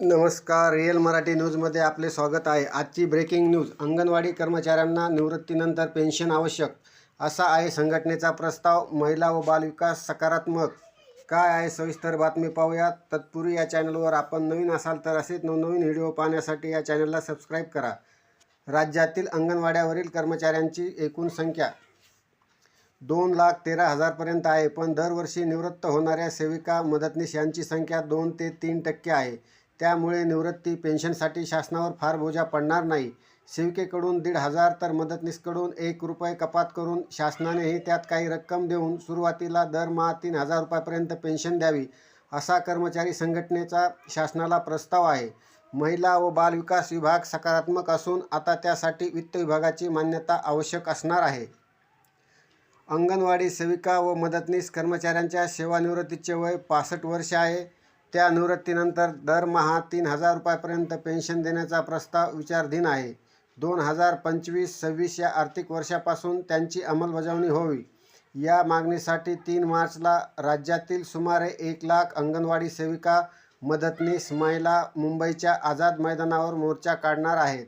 नमस्कार. रिअल मराठी न्यूजमध्ये आपले स्वागत आहे. आजची ब्रेकिंग न्यूज अंगणवाडी कर्मचाऱ्यांना निवृत्तीनंतर पेन्शन आवश्यक. असा आहे संघटनेचा प्रस्ताव. महिला व बालविकास सकारात्मक. काय आहे सविस्तर बातमी पाहूयात. तत्पूर्वी या चॅनलवर आपण नवीन असाल तर असेच नवनवीन व्हिडिओ पाहण्यासाठी या चॅनलला सबस्क्राईब करा. राज्यातील अंगणवाड्यावरील कर्मचाऱ्यांची एकूण संख्या दोन लाख तेरा हजारपर्यंत आहे. पण दरवर्षी निवृत्त होणाऱ्या सेविका मदतनीस यांची संख्या दोन ते तीन टक्के आहे. त्यामुळे निवृत्ती पेन्शनसाठी शासनावर फार बोजा पडणार नाही. सेविकेकडून दीड हजार तर मदतनीसकडून एक रुपये कपात करून शासनानेही त्यात काही रक्कम देऊन सुरुवातीला दरमहा तीन हजार रुपयापर्यंत पेन्शन द्यावी असा कर्मचारी संघटनेचा शासनाला प्रस्ताव आहे. महिला व बालविकास विभाग सकारात्मक असून आता त्यासाठी वित्त विभागाची मान्यता आवश्यक असणार आहे. अंगणवाडी सेविका व मदतनीस कर्मचाऱ्यांच्या सेवानिवृत्तीचे वय पासष्ट वर्ष आहे. त्या निवृत्तीनंतर दरमहा तीन हजार रुपयापर्यंत पेन्शन देण्याचा प्रस्ताव विचाराधीन आहे. दोन हजार पंचवीस सव्वीस या आर्थिक वर्षापासून त्यांची अंमलबजावणी होवी. या मागणीसाठी तीन मार्चला राज्यातील सुमारे एक लाख अंगणवाडी सेविका मदतनीस महिला मुंबईच्या आझाद मैदानावर मोर्चा काढणार आहेत.